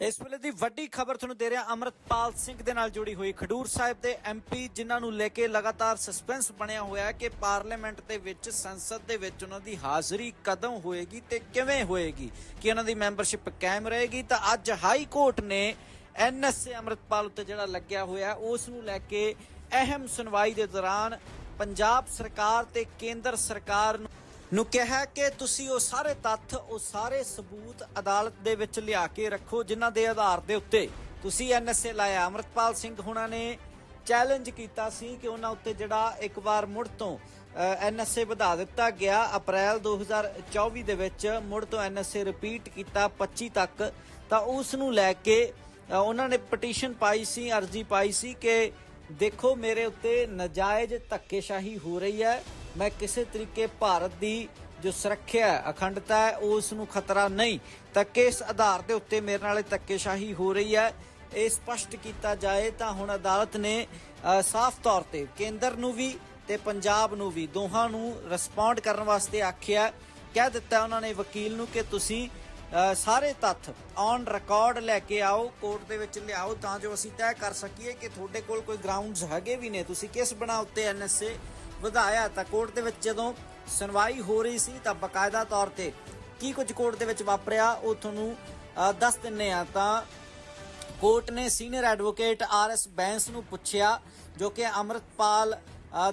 ਇਸ ਵੇਲੇ ਦੀ ਵੱਡੀ ਖਬਰ ਤੁਹਾਨੂੰ ਦੇ ਰਿਹਾ ਅਮਰਤਪਾਲ ਸਿੰਘ ਦੇ ਨਾਲ ਜੁੜੀ ਹੋਈ ਖਡੂਰ ਸਾਹਿਬ ਦੇ ਐਮਪੀ ਜਿਨ੍ਹਾਂ ਨੂੰ ਲੈ ਕੇ ਲਗਾਤਾਰ ਸਸਪੈਂਸ ਬਣਿਆ ਹੋਇਆ ਹੈ ਕਿ ਪਾਰਲੀਮੈਂਟ ਦੇ ਵਿੱਚ, ਸੰਸਦ ਦੇ ਵਿੱਚ ਉਹਨਾਂ ਦੀ ਹਾਜ਼ਰੀ ਕਦੋਂ ਹੋਏਗੀ ਤੇ ਕਿਵੇਂ ਹੋਏਗੀ? ਕਿ ਉਹਨਾਂ ਦੀ ਮੈਂਬਰਸ਼ਿਪ ਕਾਇਮ ਰਹੇਗੀ? ਤਾਂ ਅੱਜ ਹਾਈ ਕੋਰਟ ਨੇ ਐਨਐਸਏ ਅਮਰਤਪਾਲ ਉੱਤੇ ਜਿਹੜਾ ਲੱਗਿਆ ਹੋਇਆ ਉਸ ਨੂੰ ਲੈ ਕੇ ਅਹਿਮ ਸੁਣਵਾਈ ਦੇ ਦੌਰਾਨ ਪੰਜਾਬ ਸਰਕਾਰ ਤੇ ਕੇਂਦਰ ਸਰਕਾਰ ਨੂੰ ਨੂੰ ਕਿਹਾ ਕਿ ਤੁਸੀਂ ਉਹ ਸਾਰੇ ਤੱਥ, ਉਹ ਸਾਰੇ ਸਬੂਤ ਅਦਾਲਤ ਦੇ ਵਿੱਚ ਲਿਆ ਕੇ ਰੱਖੋ ਜਿਨ੍ਹਾਂ ਦੇ ਆਧਾਰ ਦੇ ਉੱਤੇ ਤੁਸੀਂ ਐਨਐਸਏ ਲਾਇਆ। ਅਮਰਤਪਾਲ ਸਿੰਘ ਹੁਣਾਂ ਨੇ ਚੈਲੰਜ ਕੀਤਾ ਸੀ ਕਿ ਉਹਨਾਂ ਉੱਤੇ ਜਿਹੜਾ ਇੱਕ ਵਾਰ ਮੁੜ ਤੋਂ ਐਨਐਸਏ ਵਧਾ ਦਿੱਤਾ ਗਿਆ। ਅਪ੍ਰੈਲ 2024 ਦੇ ਵਿੱਚ ਮੁੜ ਤੋਂ ਐਨਐਸਏ ਰਿਪੀਟ ਕੀਤਾ 25 ਤੱਕ। ਤਾਂ ਉਸ ਨੂੰ ਲੈ ਕੇ ਉਹਨਾਂ ਨੇ ਪਟੀਸ਼ਨ ਪਾਈ ਸੀ, ਅਰਜ਼ੀ ਪਾਈ ਸੀ ਕਿ ਦੇਖੋ ਮੇਰੇ ਉੱਤੇ ਨਜਾਇਜ਼ ਧੱਕੇਸ਼ਾਹੀ ਹੋ ਰਹੀ ਹੈ। ਮੈਂ ਕਿਸੇ ਤਰੀਕੇ ਭਾਰਤ ਦੀ ਜੋ ਸੁਰੱਖਿਆ ਅਖੰਡਤਾ ਹੈ, ਉਸ ਨੂੰ ਖਤਰਾ ਨਹੀਂ। ਤਾਂ ਕਿਸ ਆਧਾਰ ਦੇ ਉੱਤੇ ਮੇਰੇ ਨਾਲ ਇਹ ਧੱਕੇਸ਼ਾਹੀ ਹੋ ਰਹੀ ਹੈ। ਇਹ ਸਪਸ਼ਟ ਕੀਤਾ ਜਾਏ ਤਾਂ ਹੁਣ ਅਦਾਲਤ ਨੇ ਸਾਫ਼ ਤੌਰ ਤੇ ਕੇਂਦਰ ਨੂੰ ਵੀ ਤੇ ਪੰਜਾਬ ਨੂੰ ਵੀ ਦੋਹਾਂ ਨੂੰ ਰਿਸਪੌਂਡ ਕਰਨ ਵਾਸਤੇ ਆਖਿਆ। ਕਹਿ ਦਿੱਤਾ ਉਹਨਾਂ ਨੇ ਵਕੀਲ ਨੂੰ ਕਿ ਤੁਸੀਂ ਸਾਰੇ ਤੱਥ ਔਨ ਰਿਕਾਰਡ ਲੈ ਕੇ ਆਓ, ਕੋਰਟ ਦੇ ਵਿੱਚ ਲਿਆਓ ਤਾਂ ਜੋ ਅਸੀਂ ਤੈਅ ਕਰ ਸਕੀਏ ਕਿ ਤੁਹਾਡੇ ਕੋਲ ਕੋਈ ਗਰਾਊਂਡਸ ਹੈਗੇ ਵੀ ਨੇ। ਤੁਸੀਂ ਕਿਸ ਬਣਾ ਉੱਤੇ ਐਨਐਸਏ ਵਧਾਇਆ ਤਾਂ ਕੋਰਟ ਦੇ ਵਿੱਚ ਜਦੋਂ ਸੁਣਵਾਈ ਹੋ ਰਹੀ ਸੀ ਤਾਂ ਬਕਾਇਦਾ ਤੌਰ ਤੇ ਕੀ ਕੁਝ ਕੋਰਟ ਦੇ ਵਿੱਚ ਵਾਪਰਿਆ, ਉਹ ਤੁਹਾਨੂੰ ਦੱਸ ਦਿੰਨੇ ਆ ਤਾਂ ਕੋਰਟ ਨੇ senior advocate R S Bains ਨੂੰ ਪੁੱਛਿਆ ਜੋ ਕਿ ਅਮਰਤਪਾਲ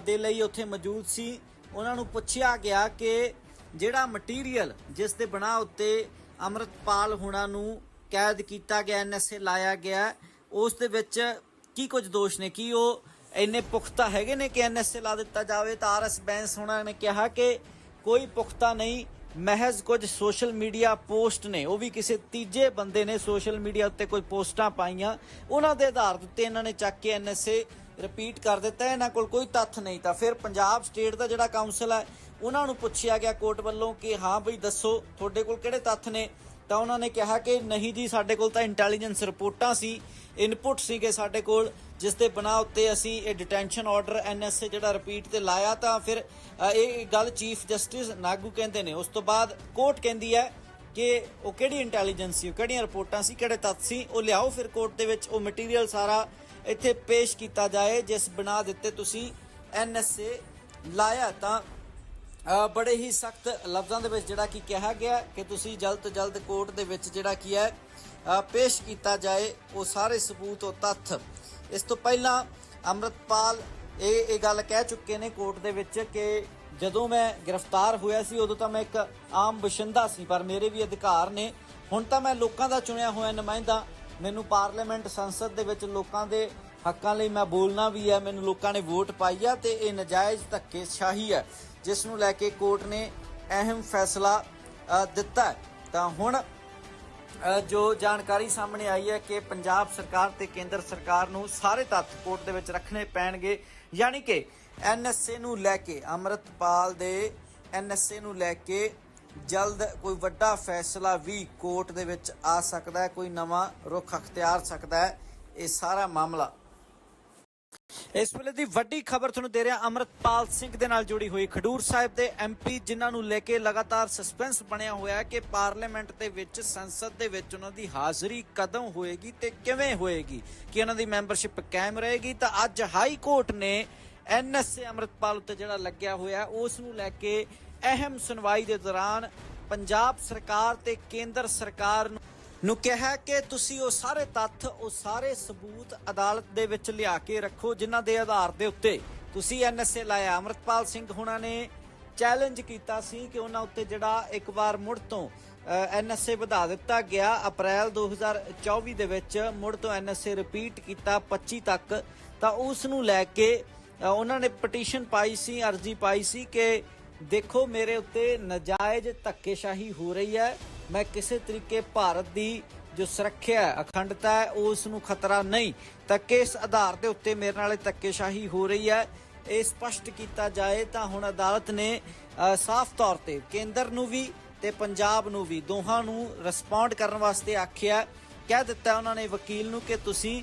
ਦੇ ਲਈ ਉੱਥੇ ਮੌਜੂਦ ਸੀ। ਉਹਨਾਂ ਨੂੰ ਪੁੱਛਿਆ ਗਿਆ ਕਿ ਜਿਹੜਾ ਮਟੀਰੀਅਲ ਜਿਸ ਦੇ ਬਣਾ ਉੱਤੇ ਅਮਰਤਪਾਲ ਹੁਣਾਂ ਨੂੰ ਕੈਦ ਕੀਤਾ ਗਿਆ ਐਨਐਸਏ ਲਾਇਆ ਗਿਆ, ਉਸ ਦੇ ਵਿੱਚ ਕੀ ਕੁਝ ਦੋਸ਼ ਨੇ? ਕੀ ਉਹ ਇੰਨੇ ਪੁਖਤਾ ਹੈਗੇ ਨੇ ਕਿ ਐਨਐਸਏ ਲਾ ਦਿੱਤਾ ਜਾਵੇ ਤਾਂ ਆਰਐਸ ਬੈਂਸ ਹੋਣਾ ਨੇ ਕਿਹਾ ਕਿ ਕੋਈ ਪੁਖਤਾ ਨਹੀਂ, ਮਹਿਜ਼ ਕੁਝ ਸੋਸ਼ਲ ਮੀਡੀਆ ਪੋਸਟ ਨੇ, ਉਹ ਵੀ ਕਿਸੇ ਤੀਜੇ ਬੰਦੇ ਨੇ ਸੋਸ਼ਲ ਮੀਡੀਆ ਉੱਤੇ ਕੋਈ ਪੋਸਟਾਂ ਪਾਈਆਂ, ਉਹਨਾਂ ਦੇ ਆਧਾਰ ਉੱਤੇ ਇਹਨਾਂ ਨੇ ਚੱਕ ਕੇ ਐਨਐਸਏ ਰਿਪੀਟ ਕਰ ਦਿੱਤਾ, ਇਹਨਾਂ ਕੋਲ ਕੋਈ ਤੱਥ ਨਹੀਂ ਤਾਂ ਫਿਰ ਪੰਜਾਬ ਸਟੇਟ ਦਾ ਜਿਹੜਾ ਕਾਉਂਸਲ ਹੈ, ਉਹਨਾਂ ਨੂੰ ਪੁੱਛਿਆ ਗਿਆ ਕੋਰਟ ਵੱਲੋਂ ਕਿ ਹਾਂ ਬਈ ਦੱਸੋ, ਤੁਹਾਡੇ ਕੋਲ ਕਿਹੜੇ ਤੱਥ ਨੇ? ਤਾਂ ਉਹਨਾਂ ਨੇ ਕਿਹਾ ਕਿ ਨਹੀਂ ਜੀ, ਸਾਡੇ ਕੋਲ ਤਾਂ ਇੰਟੈਲੀਜੈਂਸ ਰਿਪੋਰਟਾਂ ਸੀ ਇਨਪੁਟ ਸੀਗੇ ਸਾਡੇ ਕੋਲ, ਜਿਸ ਦੇ ਬਣਾ ਉੱਤੇ ਅਸੀਂ ਇਹ ਡਿਟੈਂਸ਼ਨ ਆਰਡਰ ਐਨਐਸਏ ਜਿਹੜਾ ਰਿਪੀਟ ਤੇ ਲਾਇਆ ਤਾਂ ਫਿਰ ਇਹ ਗੱਲ ਚੀਫ ਜਸਟਿਸ ਨਾਗੂ ਕਹਿੰਦੇ ਨੇ। ਉਸ ਤੋਂ ਬਾਅਦ ਕੋਰਟ ਕਹਿੰਦੀ ਹੈ ਕਿ ਉਹ ਕਿਹੜੀ ਇੰਟੈਲੀਜੈਂਸ ਸੀ, ਉਹ ਕਿਹੜੀਆਂ ਰਿਪੋਰਟਾਂ ਸੀ, ਕਿਹੜੇ ਤੱਥ ਸੀ, ਉਹ ਲਿਆਓ ਫਿਰ ਕੋਰਟ ਦੇ ਵਿੱਚ, ਉਹ ਮਟੀਰੀਅਲ ਸਾਰਾ ਇੱਥੇ ਪੇਸ਼ ਕੀਤਾ ਜਾਏ, ਜਿਸ ਬਣਾ ਦਿੱਤੇ ਤੁਸੀਂ ਐਨਐਸਏ ਲਾਇਆ ਤਾਂ ਬੜੇ ਹੀ ਸਖਤ ਲਫ਼ਜ਼ਾਂ ਦੇ ਵਿੱਚ ਜਿਹੜਾ ਕਿ ਕਿਹਾ ਗਿਆ ਕਿ ਤੁਸੀਂ ਜਲਦ ਤੋਂ ਜਲਦ ਕੋਰਟ ਦੇ ਵਿੱਚ ਜਿਹੜਾ ਕੀ ਹੈ ਪੇਸ਼ ਕੀਤਾ ਜਾਏ, ਉਹ ਸਾਰੇ ਸਬੂਤ ਉਹ ਤੱਥ। ਇਸ ਤੋਂ ਪਹਿਲਾਂ ਅੰਮ੍ਰਿਤਪਾਲ ਇਹ ਇਹ ਗੱਲ ਕਹਿ ਚੁੱਕੇ ਨੇ ਕੋਰਟ ਦੇ ਵਿੱਚ ਕਿ ਜਦੋਂ ਮੈਂ ਗ੍ਰਿਫਤਾਰ ਹੋਇਆ ਸੀ, ਉਦੋਂ ਤਾਂ ਮੈਂ ਇੱਕ ਆਮ ਬਸ਼ਿੰਦਾ ਸੀ, ਪਰ ਮੇਰੇ ਵੀ ਅਧਿਕਾਰ ਨੇ। ਹੁਣ ਤਾਂ ਮੈਂ ਲੋਕਾਂ ਦਾ ਚੁਣਿਆ ਹੋਇਆ ਨੁਮਾਇੰਦਾ। ਮੈਨੂੰ ਪਾਰਲੀਮੈਂਟ ਸੰਸਦ ਦੇ ਵਿੱਚ ਲੋਕਾਂ ਦੇ ਹੱਕਾਂ ਲਈ ਮੈਂ ਬੋਲਣਾ ਵੀ ਹੈ, ਮੈਨੂੰ ਲੋਕਾਂ ਨੇ ਵੋਟ ਪਾਈ ਆ ਤੇ ਇਹ ਨਜਾਇਜ਼ ਧੱਕੇਸ਼ਾਹੀ ਹੈ, ਜਿਸ ਨੂੰ ਲੈ ਕੇ ਕੋਰਟ ਨੇ ਅਹਿਮ ਫੈਸਲਾ ਦਿੱਤਾ ਤਾਂ ਹੁਣ ਜੋ ਜਾਣਕਾਰੀ ਸਾਹਮਣੇ ਆਈ ਹੈ ਕਿ ਪੰਜਾਬ ਸਰਕਾਰ ਤੇ ਕੇਂਦਰ ਸਰਕਾਰ ਨੂੰ ਸਾਰੇ ਤੱਥ ਕੋਰਟ ਦੇ ਵਿੱਚ ਰੱਖਣੇ ਪੈਣਗੇ, ਯਾਨੀ ਕਿ ਐਨਐਸਏ ਨੂੰ ਲੈ ਕੇ, ਅਮਰਤਪਾਲ ਦੇ ਐਨਐਸਏ ਨੂੰ ਲੈ ਕੇ ਜਲਦ ਕੋਈ ਵੱਡਾ ਫੈਸਲਾ ਵੀ ਕੋਰਟ ਦੇ ਵਿੱਚ ਆ ਸਕਦਾ ਹੈ, ਕੋਈ ਨਵਾਂ ਰੁਖ ਅਖਤਿਆਰ ਸਕਦਾ ਹੈ, ਇਹ ਸਾਰਾ ਮਾਮਲਾ ਇਸ ਵੇਲੇ ਦੀ ਵੱਡੀ ਖਬਰ ਤੁਹਾਨੂੰ ਦੇ ਰਿਹਾ ਅਮਰਤਪਾਲ ਸਿੰਘ ਦੇ ਨਾਲ ਜੁੜੀ ਹੋਈ ਖਡੂਰ ਸਾਹਿਬ ਦੇ ਐਮਪੀ ਜਿਨ੍ਹਾਂ ਨੂੰ ਲੈ ਕੇ ਲਗਾਤਾਰ ਸਸਪੈਂਸ ਬਣਿਆ ਹੋਇਆ ਹੈ ਕਿ ਪਾਰਲੀਮੈਂਟ ਦੇ ਵਿੱਚ, ਸੰਸਦ ਦੇ ਵਿੱਚ ਉਹਨਾਂ ਦੀ ਹਾਜ਼ਰੀ ਕਦੋਂ ਹੋਏਗੀ ਤੇ ਕਿਵੇਂ ਹੋਏਗੀ? ਕਿ ਉਹਨਾਂ ਦੀ ਮੈਂਬਰਸ਼ਿਪ ਕਾਇਮ ਰਹੇਗੀ? ਤਾਂ ਅੱਜ ਹਾਈ ਕੋਰਟ ਨੇ ਐਨਐਸਏ ਅਮਰਤਪਾਲ ਉੱਤੇ ਜਿਹੜਾ ਲੱਗਿਆ ਹੋਇਆ ਉਸ ਨੂੰ ਲੈ ਕੇ ਅਹਿਮ ਸੁਣਵਾਈ ਦੇ ਦੌਰਾਨ ਪੰਜਾਬ ਸਰਕਾਰ ਤੇ ਕੇਂਦਰ ਸਰਕਾਰ ਨੂੰ ਨੂੰ ਕਿਹਾ ਕਿ ਤੁਸੀਂ ਉਹ ਸਾਰੇ ਤੱਥ, ਉਹ ਸਾਰੇ ਸਬੂਤ ਅਦਾਲਤ ਦੇ ਵਿੱਚ ਲਿਆ ਕੇ ਰੱਖੋ ਜਿਨ੍ਹਾਂ ਦੇ ਆਧਾਰ ਦੇ ਉੱਤੇ ਤੁਸੀਂ ਐਨਐਸਏ ਲਾਇਆ। ਅਮਰਤਪਾਲ ਸਿੰਘ ਹੁਣਾਂ ਨੇ ਚੈਲੰਜ ਕੀਤਾ ਸੀ ਕਿ ਉਹਨਾਂ ਉੱਤੇ ਜਿਹੜਾ ਇੱਕ ਵਾਰ ਮੁੜ ਤੋਂ ਐਨਐਸਏ ਵਧਾ ਦਿੱਤਾ ਗਿਆ। ਅਪ੍ਰੈਲ 2024 ਦੇ ਵਿੱਚ ਮੁੜ ਤੋਂ ਐਨਐਸਏ ਰਿਪੀਟ ਕੀਤਾ 25 ਤੱਕ। ਤਾਂ ਉਸ ਨੂੰ ਲੈ ਕੇ ਉਹਨਾਂ ਨੇ ਪਟੀਸ਼ਨ ਪਾਈ ਸੀ, ਅਰਜ਼ੀ ਪਾਈ ਸੀ ਕਿ ਦੇਖੋ ਮੇਰੇ ਉੱਤੇ ਨਜਾਇਜ਼ ਧੱਕੇਸ਼ਾਹੀ ਹੋ ਰਹੀ ਹੈ। ਮੈਂ ਕਿਸੇ ਤਰੀਕੇ ਭਾਰਤ ਦੀ ਜੋ ਸੁਰੱਖਿਆ ਅਖੰਡਤਾ ਹੈ, ਉਸ ਨੂੰ ਖਤਰਾ ਨਹੀਂ। ਤਾਂ ਕਿਸ ਆਧਾਰ ਦੇ ਉੱਤੇ ਮੇਰੇ ਨਾਲ ਇਹ ਧੱਕੇਸ਼ਾਹੀ ਹੋ ਰਹੀ ਹੈ। ਇਹ ਸਪਸ਼ਟ ਕੀਤਾ ਜਾਏ ਤਾਂ ਹੁਣ ਅਦਾਲਤ ਨੇ ਸਾਫ਼ ਤੌਰ ਤੇ ਕੇਂਦਰ ਨੂੰ ਵੀ ਤੇ ਪੰਜਾਬ ਨੂੰ ਵੀ ਦੋਹਾਂ ਨੂੰ ਰਿਸਪੌਂਡ ਕਰਨ ਵਾਸਤੇ ਆਖਿਆ ਕਹਿ ਦਿੱਤਾ ਉਹਨਾਂ ਨੇ ਵਕੀਲ ਨੂੰ ਕਿ ਤੁਸੀਂ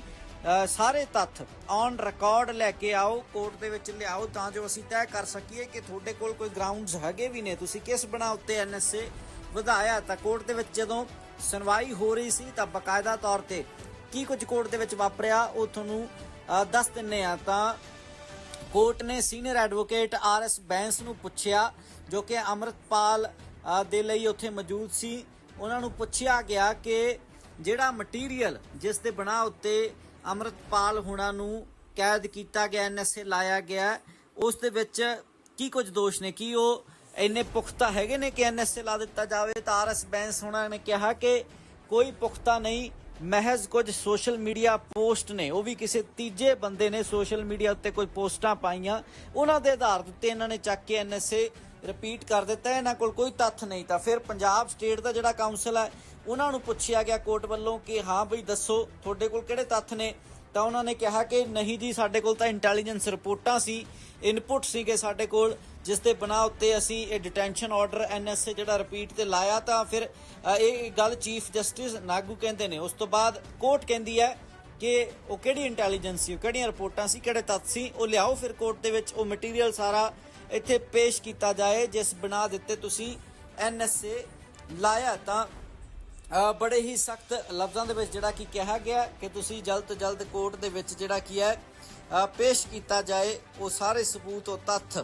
ਸਾਰੇ ਤੱਥ ਔਨ ਰਿਕਾਰਡ ਲੈ ਕੇ ਆਓ, ਕੋਰਟ ਦੇ ਵਿੱਚ ਲਿਆਓ ਤਾਂ ਜੋ ਅਸੀਂ ਤੈਅ ਕਰ ਸਕੀਏ ਕਿ ਤੁਹਾਡੇ ਕੋਲ ਕੋਈ ਗਰਾਊਂਡਸ ਹੈਗੇ ਵੀ ਨੇ। ਤੁਸੀਂ ਕਿਸ ਬਣਾ ਉੱਤੇ ਐਨਐਸਏ ਵਧਾਇਆ ਤਾਂ ਕੋਰਟ ਦੇ ਵਿੱਚ ਜਦੋਂ ਸੁਣਵਾਈ ਹੋ ਰਹੀ ਸੀ, ਤਾਂ ਬਕਾਇਦਾ ਤੌਰ ਤੇ ਕੀ ਕੁਝ ਕੋਰਟ ਦੇ ਵਿੱਚ ਵਾਪਰਿਆ, ਉਹ ਤੁਹਾਨੂੰ ਦੱਸ ਦਿੰਨੇ ਆ ਤਾਂ ਕੋਰਟ ਨੇ senior advocate R S Bains ਨੂੰ ਪੁੱਛਿਆ, ਜੋ ਕਿ ਅੰਮ੍ਰਿਤਪਾਲ ਦੇ ਲਈ ਉੱਥੇ ਮੌਜੂਦ ਸੀ। ਉਹਨਾਂ ਨੂੰ ਪੁੱਛਿਆ ਗਿਆ ਕਿ ਜਿਹੜਾ ਮਟੀਰੀਅਲ ਜਿਸ ਦੇ ਬਣਾ ਉੱਤੇ ਅੰਮ੍ਰਿਤਪਾਲ ਹੁਣਾਂ ਨੂੰ ਕੈਦ ਕੀਤਾ ਗਿਆ ਐਨਐਸਏ ਲਾਇਆ ਗਿਆ, ਉਸ ਦੇ ਵਿੱਚ ਕੀ ਕੁਝ ਦੋਸ਼ ਨੇ? ਕੀ ਉਹ ਇੰਨੇ ਪੁਖਤਾ ਹੈਗੇ ਨੇ ਕਿ ਐਨਐਸਏ ਲਾ ਦਿੱਤਾ ਜਾਵੇ ਤਾਂ ਆਰਐਸ ਬੈਂਸ ਹੁਣਾਂ ਨੇ ਕਿਹਾ ਕਿ ਕੋਈ ਪੁਖਤਾ ਨਹੀਂ, ਮਹਿਜ਼ ਕੁਝ ਸੋਸ਼ਲ ਮੀਡੀਆ ਪੋਸਟ ਨੇ, ਉਹ ਵੀ ਕਿਸੇ ਤੀਜੇ ਬੰਦੇ ਨੇ ਸੋਸ਼ਲ ਮੀਡੀਆ ਉੱਤੇ ਕੋਈ ਪੋਸਟਾਂ ਪਾਈਆਂ। ਉਹਨਾਂ ਦੇ ਆਧਾਰ ਉੱਤੇ ਇਹਨਾਂ ਨੇ ਚੱਕ ਕੇ ਐਨਐਸਏ ਰਿਪੀਟ ਕਰ ਦਿੱਤਾ, ਇਹਨਾਂ ਕੋਲ ਕੋਈ ਤੱਥ ਨਹੀਂ ਤਾਂ ਫਿਰ ਪੰਜਾਬ ਸਟੇਟ ਦਾ ਜਿਹੜਾ ਕਾਉਂਸਲ ਹੈ, ਉਹਨਾਂ ਨੂੰ ਪੁੱਛਿਆ ਗਿਆ ਕੋਰਟ ਵੱਲੋਂ ਕਿ ਹਾਂ ਬਈ ਦੱਸੋ, ਤੁਹਾਡੇ ਕੋਲ ਕਿਹੜੇ ਤੱਥ ਨੇ? ਤਾਂ ਉਹਨਾਂ ਨੇ ਕਿਹਾ ਕਿ ਨਹੀਂ ਜੀ, ਸਾਡੇ ਕੋਲ ਤਾਂ ਇੰਟੈਲੀਜੈਂਸ ਰਿਪੋਰਟਾਂ ਸੀ ਇਨਪੁਟ ਸੀਗੇ ਸਾਡੇ ਕੋਲ, ਜਿਸ ਦੇ ਬਣਾ ਉੱਤੇ ਅਸੀਂ ਇਹ ਡਿਟੈਂਸ਼ਨ ਆਰਡਰ ਐਨਐਸਏ ਜਿਹੜਾ ਰਿਪੀਟ ਤੇ ਲਾਇਆ ਤਾਂ ਫਿਰ ਇਹ ਗੱਲ ਚੀਫ ਜਸਟਿਸ ਨਾਗੂ ਕਹਿੰਦੇ ਨੇ। ਉਸ ਤੋਂ ਬਾਅਦ ਕੋਰਟ ਕਹਿੰਦੀ ਹੈ ਕਿ ਉਹ ਕਿਹੜੀ ਇੰਟੈਲੀਜੈਂਸ ਸੀ, ਉਹ ਕਿਹੜੀਆਂ ਰਿਪੋਰਟਾਂ ਸੀ, ਕਿਹੜੇ ਤੱਥ ਸੀ, ਉਹ ਲਿਆਓ ਫਿਰ ਕੋਰਟ ਦੇ ਵਿੱਚ, ਉਹ ਮਟੀਰੀਅਲ ਸਾਰਾ ਇੱਥੇ ਪੇਸ਼ ਕੀਤਾ ਜਾਏ, ਜਿਸ ਬਣਾ ਦਿੱਤੇ ਤੁਸੀਂ ਐਨਐਸਏ ਲਾਇਆ ਤਾਂ ਬੜੇ ਹੀ ਸਖਤ ਲਫ਼ਜ਼ਾਂ ਦੇ ਵਿੱਚ ਜਿਹੜਾ ਕਿ ਕਿਹਾ ਗਿਆ ਕਿ ਤੁਸੀਂ ਜਲਦ ਤੋਂ ਜਲਦ ਕੋਰਟ ਦੇ ਵਿੱਚ ਜਿਹੜਾ ਕੀ ਹੈ ਪੇਸ਼ ਕੀਤਾ ਜਾਏ, ਉਹ ਸਾਰੇ ਸਬੂਤ ਉਹ ਤੱਥ।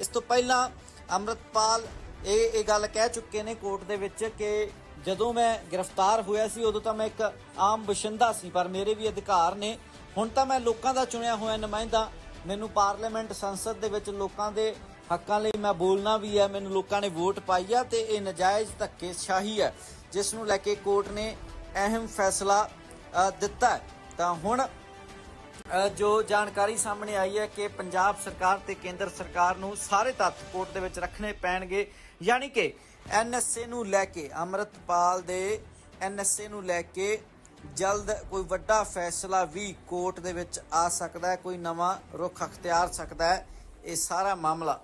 ਇਸ ਤੋਂ ਪਹਿਲਾਂ ਅੰਮ੍ਰਿਤਪਾਲ ਇਹ ਇਹ ਗੱਲ ਕਹਿ ਚੁੱਕੇ ਨੇ ਕੋਰਟ ਦੇ ਵਿੱਚ ਕਿ ਜਦੋਂ ਮੈਂ ਗ੍ਰਿਫਤਾਰ ਹੋਇਆ ਸੀ, ਉਦੋਂ ਤਾਂ ਮੈਂ ਇੱਕ ਆਮ ਬਸ਼ਿੰਦਾ ਸੀ, ਪਰ ਮੇਰੇ ਵੀ ਅਧਿਕਾਰ ਨੇ। ਹੁਣ ਤਾਂ ਮੈਂ ਲੋਕਾਂ ਦਾ ਚੁਣਿਆ ਹੋਇਆ ਨੁਮਾਇੰਦਾ। ਮੈਨੂੰ ਪਾਰਲੀਮੈਂਟ ਸੰਸਦ ਦੇ ਵਿੱਚ ਲੋਕਾਂ ਦੇ ਹੱਕਾਂ ਲਈ ਮੈਂ ਬੋਲਣਾ ਵੀ ਹੈ, ਮੈਨੂੰ ਲੋਕਾਂ ਨੇ ਵੋਟ ਪਾਈ ਆ ਤੇ ਇਹ ਨਜਾਇਜ਼ ਧੱਕੇਸ਼ਾਹੀ ਹੈ। ਜਿਸ ਨੂੰ ਲੈ ਕੇ ਕੋਰਟ ਨੇ ਅਹਿਮ ਫੈਸਲਾ ਦਿੱਤਾ ਹੈ। ਤਾਂ ਹੁਣ ਜੋ ਜਾਣਕਾਰੀ ਸਾਹਮਣੇ ਆਈ ਹੈ ਕਿ ਪੰਜਾਬ ਸਰਕਾਰ ਤੇ ਕੇਂਦਰ ਸਰਕਾਰ ਨੂੰ ਸਾਰੇ ਤੱਥ ਕੋਰਟ ਦੇ ਵਿੱਚ ਰੱਖਣੇ ਪੈਣਗੇ, ਯਾਨੀ ਕਿ ਐਨਐਸਏ ਨੂੰ ਲੈ ਕੇ, ਅੰਮ੍ਰਿਤਪਾਲ ਦੇ ਐਨਐਸਏ ਨੂੰ ਲੈ ਕੇ ਜਲਦ ਕੋਈ ਵੱਡਾ ਫੈਸਲਾ ਵੀ ਕੋਰਟ ਦੇ ਵਿੱਚ ਆ ਸਕਦਾ ਹੈ, ਕੋਈ ਨਵਾਂ ਰੁਖ ਅਖਤਿਆਰ ਸਕਦਾ ਹੈ, ਇਹ ਸਾਰਾ ਮਾਮਲਾ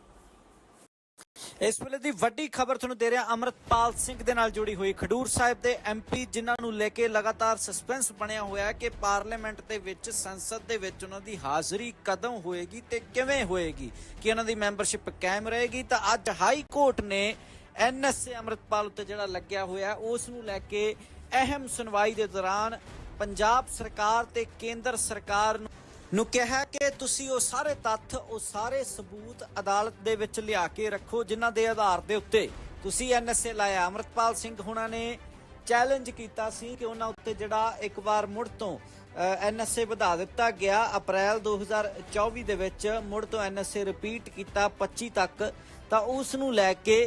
ਇਸ ਵੇਲੇ ਦੀ ਵੱਡੀ ਖਬਰ ਤੁਹਾਨੂੰ ਦੇ ਰਿਹਾ ਅਮਰਤਪਾਲ ਸਿੰਘ ਦੇ ਨਾਲ ਜੁੜੀ ਹੋਈ ਖਡੂਰ ਸਾਹਿਬ ਦੇ ਐਮਪੀ ਜਿਨ੍ਹਾਂ ਨੂੰ ਲੈ ਕੇ ਲਗਾਤਾਰ ਸਸਪੈਂਸ ਬਣਿਆ ਹੋਇਆ ਹੈ ਕਿ ਪਾਰਲੀਮੈਂਟ ਦੇ ਵਿੱਚ, ਸੰਸਦ ਦੇ ਵਿੱਚ ਉਹਨਾਂ ਦੀ ਹਾਜ਼ਰੀ ਕਦੋਂ ਹੋਏਗੀ ਤੇ ਕਿਵੇਂ ਹੋਏਗੀ? ਕਿ ਉਹਨਾਂ ਦੀ ਮੈਂਬਰਸ਼ਿਪ ਕਾਇਮ ਰਹੇਗੀ? ਤਾਂ ਅੱਜ ਹਾਈ ਕੋਰਟ ਨੇ ਐਨਐਸਏ ਅਮਰਤਪਾਲ ਉੱਤੇ ਜਿਹੜਾ ਲੱਗਿਆ ਹੋਇਆ ਉਸ ਨੂੰ ਲੈ ਕੇ ਅਹਿਮ ਸੁਣਵਾਈ ਦੇ ਦੌਰਾਨ ਪੰਜਾਬ ਸਰਕਾਰ ਤੇ ਕੇਂਦਰ ਸਰਕਾਰ ਨੂੰ ਨੂੰ ਕਿਹਾ ਕਿ ਤੁਸੀਂ ਉਹ ਸਾਰੇ ਤੱਥ, ਉਹ ਸਾਰੇ ਸਬੂਤ ਅਦਾਲਤ ਦੇ ਵਿੱਚ ਲਿਆ ਕੇ ਰੱਖੋ ਜਿਨ੍ਹਾਂ ਦੇ ਆਧਾਰ ਦੇ ਉੱਤੇ ਤੁਸੀਂ ਐਨਐਸਏ ਲਾਇਆ। ਅਮਰਤਪਾਲ ਸਿੰਘ ਹੁਣਾਂ ਨੇ ਚੈਲੰਜ ਕੀਤਾ ਸੀ ਕਿ ਉਹਨਾਂ ਉੱਤੇ ਜਿਹੜਾ ਇੱਕ ਵਾਰ ਮੁੜ ਤੋਂ ਐਨਐਸਏ ਵਧਾ ਦਿੱਤਾ ਗਿਆ। ਅਪ੍ਰੈਲ 2024 ਦੇ ਵਿੱਚ ਮੁੜ ਤੋਂ ਐਨਐਸਏ ਰਿਪੀਟ ਕੀਤਾ 25 ਤੱਕ। ਤਾਂ ਉਸ ਨੂੰ ਲੈ ਕੇ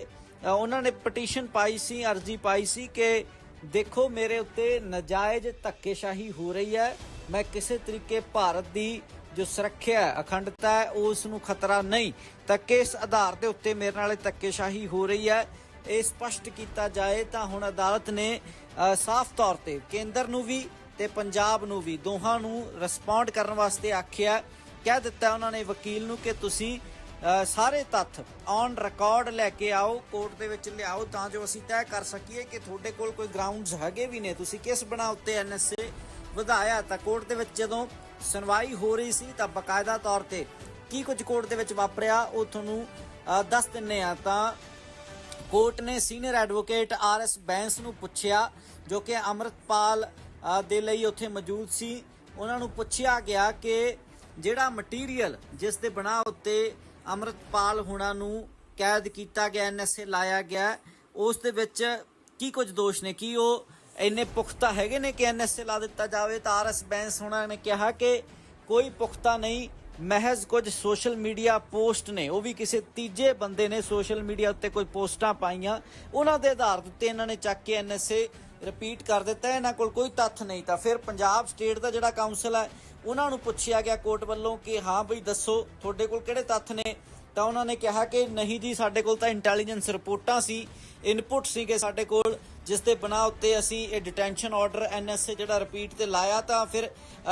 ਉਹਨਾਂ ਨੇ ਪਟੀਸ਼ਨ ਪਾਈ ਸੀ, ਅਰਜ਼ੀ ਪਾਈ ਸੀ ਕਿ ਦੇਖੋ ਮੇਰੇ ਉੱਤੇ ਨਜਾਇਜ਼ ਧੱਕੇਸ਼ਾਹੀ ਹੋ ਰਹੀ ਹੈ। ਮੈਂ ਕਿਸੇ ਤਰੀਕੇ ਭਾਰਤ ਦੀ ਜੋ ਸੁਰੱਖਿਆ ਅਖੰਡਤਾ ਹੈ, ਉਸ ਨੂੰ ਖਤਰਾ ਨਹੀਂ। ਤਾਂ ਕਿਸ ਆਧਾਰ ਦੇ ਉੱਤੇ ਮੇਰੇ ਨਾਲ ਇਹ ਧੱਕੇਸ਼ਾਹੀ ਹੋ ਰਹੀ ਹੈ। ਇਹ ਸਪਸ਼ਟ ਕੀਤਾ ਜਾਏ ਤਾਂ ਹੁਣ ਅਦਾਲਤ ਨੇ ਸਾਫ਼ ਤੌਰ ਤੇ ਕੇਂਦਰ ਨੂੰ ਵੀ ਤੇ ਪੰਜਾਬ ਨੂੰ ਵੀ ਦੋਹਾਂ ਨੂੰ ਰਿਸਪੌਂਡ ਕਰਨ ਵਾਸਤੇ ਆਖਿਆ। ਕਹਿ ਦਿੱਤਾ ਉਹਨਾਂ ਨੇ ਵਕੀਲ ਨੂੰ ਕਿ ਤੁਸੀਂ ਸਾਰੇ ਤੱਥ ਔਨ ਰਿਕਾਰਡ ਲੈ ਕੇ ਆਓ, ਕੋਰਟ ਦੇ ਵਿੱਚ ਲਿਆਓ ਤਾਂ ਜੋ ਅਸੀਂ ਤੈਅ ਕਰ ਸਕੀਏ ਕਿ ਤੁਹਾਡੇ ਕੋਲ ਕੋਈ ਗਰਾਊਂਡਸ ਹੈਗੇ ਵੀ ਨੇ। ਤੁਸੀਂ ਕਿਸ ਬਣਾ ਉੱਤੇ ਐਨਐਸਏ ਵਧਾਇਆ ਤਾਂ ਕੋਰਟ ਦੇ ਵਿੱਚ ਜਦੋਂ ਸੁਣਵਾਈ ਹੋ ਰਹੀ ਸੀ ਤਾਂ ਬਕਾਇਦਾ ਤੌਰ ਤੇ ਕੀ ਕੁਝ ਕੋਰਟ ਦੇ ਵਿੱਚ ਵਾਪਰਿਆ, ਉਹ ਤੁਹਾਨੂੰ ਦੱਸ ਦਿੰਨੇ ਆ ਤਾਂ ਕੋਰਟ ਨੇ senior advocate R S Bains ਨੂੰ ਪੁੱਛਿਆ, ਜੋ ਕਿ ਅੰਮ੍ਰਿਤਪਾਲ ਦੇ ਲਈ ਉੱਥੇ ਮੌਜੂਦ ਸੀ। ਉਹਨਾਂ ਨੂੰ ਪੁੱਛਿਆ ਗਿਆ ਕਿ ਜਿਹੜਾ ਮਟੀਰੀਅਲ ਜਿਸ ਦੇ ਬਣਾ ਉੱਤੇ ਅੰਮ੍ਰਿਤਪਾਲ ਹੁਣਾਂ ਨੂੰ ਕੈਦ ਕੀਤਾ ਗਿਆ ਐਨਐਸਏ ਲਾਇਆ ਗਿਆ, ਉਸ ਦੇ ਵਿੱਚ ਕੀ ਕੁਝ ਦੋਸ਼ ਨੇ? ਕੀ ਉਹ ਇੰਨੇ ਪੁਖਤਾ ਹੈਗੇ ਨੇ ਕਿ ਐਨਐਸਏ ਲਾ ਦਿੱਤਾ ਜਾਵੇ ਤਾਂ ਆਰਐਸ ਬੈਂਸ ਹੋਣਾ ਨੇ ਕਿਹਾ ਕਿ ਕੋਈ ਪੁਖਤਾ ਨਹੀਂ, ਮਹਿਜ਼ ਕੁਝ ਸੋਸ਼ਲ ਮੀਡੀਆ ਪੋਸਟ ਨੇ, ਉਹ ਵੀ ਕਿਸੇ ਤੀਜੇ ਬੰਦੇ ਨੇ ਸੋਸ਼ਲ ਮੀਡੀਆ ਉੱਤੇ ਕੋਈ ਪੋਸਟਾਂ ਪਾਈਆਂ। ਉਹਨਾਂ ਦੇ ਆਧਾਰ ਉੱਤੇ ਇਹਨਾਂ ਨੇ ਚੱਕ ਕੇ ਐਨਐਸਏ ਰਿਪੀਟ ਕਰ ਦਿੱਤਾ, ਇਹਨਾਂ ਕੋਲ ਕੋਈ ਤੱਥ ਨਹੀਂ ਤਾਂ ਫਿਰ ਪੰਜਾਬ ਸਟੇਟ ਦਾ ਜਿਹੜਾ ਕਾਉਂਸਲ ਹੈ, ਉਹਨਾਂ ਨੂੰ ਪੁੱਛਿਆ ਗਿਆ ਕੋਰਟ ਵੱਲੋਂ ਕਿ ਹਾਂ ਬਈ ਦੱਸੋ, ਤੁਹਾਡੇ ਕੋਲ ਕਿਹੜੇ ਤੱਥ ਨੇ? ਤਾਂ ਉਹਨਾਂ ਨੇ ਕਿਹਾ ਕਿ ਨਹੀਂ ਜੀ, ਸਾਡੇ ਕੋਲ ਤਾਂ ਇੰਟੈਲੀਜੈਂਸ ਰਿਪੋਰਟਾਂ ਸੀ ਇਨਪੁਟ ਸੀਗੇ ਸਾਡੇ ਕੋਲ, ਜਿਸ ਦੇ ਬਣਾ ਉੱਤੇ ਅਸੀਂ ਇਹ ਡਿਟੈਂਸ਼ਨ ਆਰਡਰ ਐਨਐਸਏ ਜਿਹੜਾ ਰਿਪੀਟ ਤੇ ਲਾਇਆ ਤਾਂ ਫਿਰ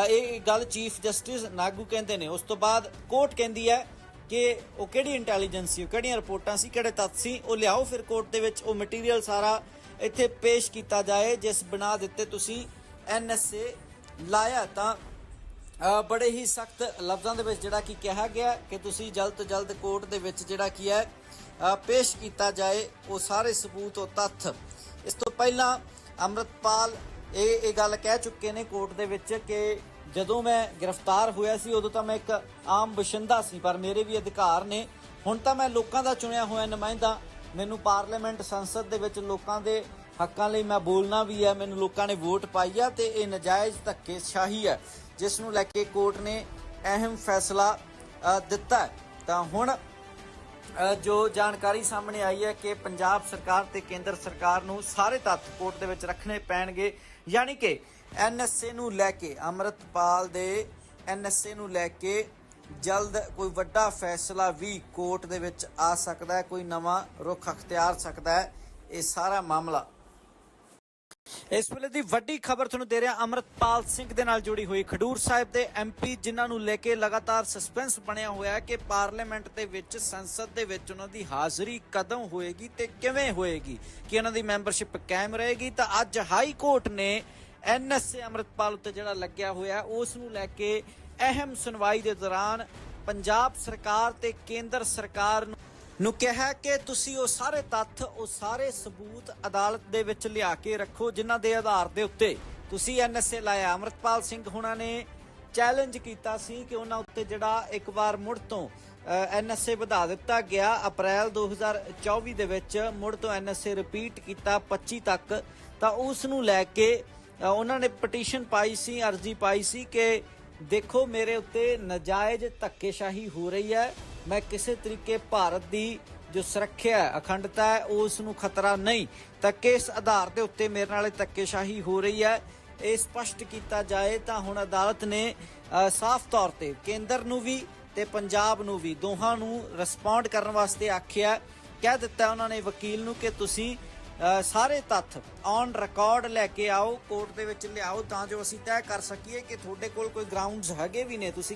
ਇਹ ਗੱਲ ਚੀਫ ਜਸਟਿਸ ਨਾਗੂ ਕਹਿੰਦੇ ਨੇ। ਉਸ ਤੋਂ ਬਾਅਦ ਕੋਰਟ ਕਹਿੰਦੀ ਹੈ ਕਿ ਉਹ ਕਿਹੜੀ ਇੰਟੈਲੀਜੈਂਸ ਸੀ, ਉਹ ਕਿਹੜੀਆਂ ਰਿਪੋਰਟਾਂ ਸੀ, ਕਿਹੜੇ ਤੱਥ ਸੀ, ਉਹ ਲਿਆਓ ਫਿਰ ਕੋਰਟ ਦੇ ਵਿੱਚ, ਉਹ ਮਟੀਰੀਅਲ ਸਾਰਾ ਇੱਥੇ ਪੇਸ਼ ਕੀਤਾ ਜਾਏ, ਜਿਸ ਬਣਾ ਦਿੱਤੇ ਤੁਸੀਂ ਐਨਐਸਏ ਲਾਇਆ ਤਾਂ ਬੜੇ ਹੀ ਸਖਤ ਲਫ਼ਜ਼ਾਂ ਦੇ ਵਿੱਚ ਜਿਹੜਾ ਕਿ ਕਿਹਾ ਗਿਆ ਕਿ ਤੁਸੀਂ ਜਲਦ ਤੋਂ ਜਲਦ ਕੋਰਟ ਦੇ ਵਿੱਚ ਜਿਹੜਾ ਕੀ ਹੈ ਪੇਸ਼ ਕੀਤਾ ਜਾਏ, ਉਹ ਸਾਰੇ ਸਬੂਤ ਉਹ ਤੱਥ। ਇਸ ਤੋਂ ਪਹਿਲਾਂ ਅੰਮ੍ਰਿਤਪਾਲ ਇਹ ਇਹ ਗੱਲ ਕਹਿ ਚੁੱਕੇ ਨੇ ਕੋਰਟ ਦੇ ਵਿੱਚ ਕਿ ਜਦੋਂ ਮੈਂ ਗ੍ਰਿਫਤਾਰ ਹੋਇਆ ਸੀ, ਉਦੋਂ ਤਾਂ ਮੈਂ ਇੱਕ ਆਮ ਬਸ਼ਿੰਦਾ ਸੀ, ਪਰ ਮੇਰੇ ਵੀ ਅਧਿਕਾਰ ਨੇ। ਹੁਣ ਤਾਂ ਮੈਂ ਲੋਕਾਂ ਦਾ ਚੁਣਿਆ ਹੋਇਆ ਨੁਮਾਇੰਦਾ। ਮੈਨੂੰ ਪਾਰਲੀਮੈਂਟ ਸੰਸਦ ਦੇ ਵਿੱਚ ਲੋਕਾਂ ਦੇ ਹੱਕਾਂ ਲਈ ਮੈਂ ਬੋਲਣਾ ਵੀ ਹੈ, ਮੈਨੂੰ ਲੋਕਾਂ ਨੇ ਵੋਟ ਪਾਈ ਆ ਤੇ ਇਹ ਨਜਾਇਜ਼ ਧੱਕੇਸ਼ਾਹੀ ਹੈ। ਜਿਸ ਨੂੰ ਲੈ ਕੇ ਕੋਰਟ ਨੇ ਅਹਿਮ ਫੈਸਲਾ ਦਿੱਤਾ ਤਾਂ ਹੁਣ ਜੋ ਜਾਣਕਾਰੀ ਸਾਹਮਣੇ ਆਈ ਹੈ ਕਿ ਪੰਜਾਬ ਸਰਕਾਰ ਤੇ ਕੇਂਦਰ ਸਰਕਾਰ ਨੂੰ ਸਾਰੇ ਤੱਥ ਕੋਰਟ ਦੇ ਵਿੱਚ ਰੱਖਣੇ ਪੈਣਗੇ, ਯਾਨੀ ਕਿ ਐਨਐਸਏ ਨੂੰ ਲੈ ਕੇ, ਅਮਰਤਪਾਲ ਦੇ ਐਨਐਸਏ ਨੂੰ ਲੈ ਕੇ ਜਲਦ ਕੋਈ ਵੱਡਾ ਫੈਸਲਾ ਵੀ ਕੋਰਟ ਦੇ ਵਿੱਚ ਆ ਸਕਦਾ ਹੈ, ਕੋਈ ਨਵਾਂ ਰੁਖ ਅਖਤਿਆਰ ਸਕਦਾ ਹੈ, ਇਹ ਸਾਰਾ ਮਾਮਲਾ ਇਸ ਵੇਲੇ ਦੀ ਵੱਡੀ ਖਬਰ ਤੁਹਾਨੂੰ ਦੇ ਰਿਹਾ ਅਮਰਤਪਾਲ ਸਿੰਘ ਦੇ ਨਾਲ ਜੁੜੀ ਹੋਈ ਖਡੂਰ ਸਾਹਿਬ ਦੇ ਐਮਪੀ ਜਿਨ੍ਹਾਂ ਨੂੰ ਲੈ ਕੇ ਲਗਾਤਾਰ ਸਸਪੈਂਸ ਬਣਿਆ ਹੋਇਆ ਹੈ ਕਿ ਪਾਰਲੀਮੈਂਟ ਦੇ ਵਿੱਚ, ਸੰਸਦ ਦੇ ਵਿੱਚ ਉਹਨਾਂ ਦੀ ਹਾਜ਼ਰੀ ਕਦੋਂ ਹੋਏਗੀ ਤੇ ਕਿਵੇਂ ਹੋਏਗੀ? ਕਿ ਉਹਨਾਂ ਦੀ ਮੈਂਬਰਸ਼ਿਪ ਕਾਇਮ ਰਹੇਗੀ? ਤਾਂ ਅੱਜ ਹਾਈ ਕੋਰਟ ਨੇ ਐਨਐਸਏ ਅਮਰਤਪਾਲ ਉੱਤੇ ਜਿਹੜਾ ਲੱਗਿਆ ਹੋਇਆ, ਉਸ ਨੂੰ ਲੈ ਕੇ ਅਹਿਮ ਸੁਣਵਾਈ ਦੇ ਦੌਰਾਨ ਪੰਜਾਬ ਸਰਕਾਰ ਤੇ ਕੇਂਦਰ ਸਰਕਾਰ ਨੂੰ ਨੂੰ ਕਿਹਾ ਕਿ ਤੁਸੀਂ ਉਹ ਸਾਰੇ ਤੱਥ, ਉਹ ਸਾਰੇ ਸਬੂਤ ਅਦਾਲਤ ਦੇ ਵਿੱਚ ਲਿਆ ਕੇ ਰੱਖੋ ਜਿਨ੍ਹਾਂ ਦੇ ਆਧਾਰ ਦੇ ਉੱਤੇ ਤੁਸੀਂ ਐਨਐਸਏ ਲਾਇਆ। ਅਮਰਤਪਾਲ ਸਿੰਘ ਹੁਣਾਂ ਨੇ ਚੈਲੰਜ ਕੀਤਾ ਸੀ ਕਿ ਉਹਨਾਂ ਉੱਤੇ ਜਿਹੜਾ ਇੱਕ ਵਾਰ ਮੁੜ ਤੋਂ ਐਨਐਸਏ ਵਧਾ ਦਿੱਤਾ ਗਿਆ। ਅਪ੍ਰੈਲ 2024 ਦੇ ਵਿੱਚ ਮੁੜ ਤੋਂ ਐਨਐਸਏ ਰਿਪੀਟ ਕੀਤਾ 25 ਤੱਕ। ਤਾਂ ਉਸ ਨੂੰ ਲੈ ਕੇ ਉਹਨਾਂ ਨੇ ਪਟੀਸ਼ਨ ਪਾਈ ਸੀ, ਅਰਜ਼ੀ ਪਾਈ ਸੀ ਕਿ ਦੇਖੋ ਮੇਰੇ ਉੱਤੇ ਨਜਾਇਜ਼ ਧੱਕੇਸ਼ਾਹੀ ਹੋ ਰਹੀ ਹੈ। ਮੈਂ ਕਿਸੇ ਤਰੀਕੇ ਭਾਰਤ ਦੀ ਜੋ ਸੁਰੱਖਿਆ ਹੈ, ਅਖੰਡਤਾ ਹੈ, ਉਸ ਨੂੰ ਖਤਰਾ ਨਹੀਂ। ਤਾਂ ਕਿਸ ਆਧਾਰ ਦੇ ਉੱਤੇ ਮੇਰੇ ਨਾਲ ਇਹ ਧੱਕੇਸ਼ਾਹੀ ਹੋ ਰਹੀ ਹੈ। ਇਹ ਸਪਸ਼ਟ ਕੀਤਾ ਜਾਏ ਤਾਂ ਹੁਣ ਅਦਾਲਤ ਨੇ ਸਾਫ਼ ਤੌਰ ਤੇ ਕੇਂਦਰ ਨੂੰ ਵੀ ਤੇ ਪੰਜਾਬ ਨੂੰ ਵੀ ਦੋਹਾਂ ਨੂੰ ਰਿਸਪੌਂਡ ਕਰਨ ਵਾਸਤੇ ਆਖਿਆ। ਕਹਿ ਦਿੱਤਾ ਉਹਨਾਂ ਨੇ ਵਕੀਲ ਨੂੰ ਕਿ ਤੁਸੀਂ ਸਾਰੇ ਤੱਥ ਔਨ ਰਿਕਾਰਡ ਲੈ ਕੇ ਆਓ, ਕੋਰਟ ਦੇ ਵਿੱਚ ਲਿਆਓ ਤਾਂ ਜੋ ਅਸੀਂ ਤੈਅ ਕਰ ਸਕੀਏ ਕਿ ਤੁਹਾਡੇ ਕੋਲ ਕੋਈ ਗਰਾਊਂਡਸ ਹੈਗੇ ਵੀ ਨੇ। ਤੁਸੀਂ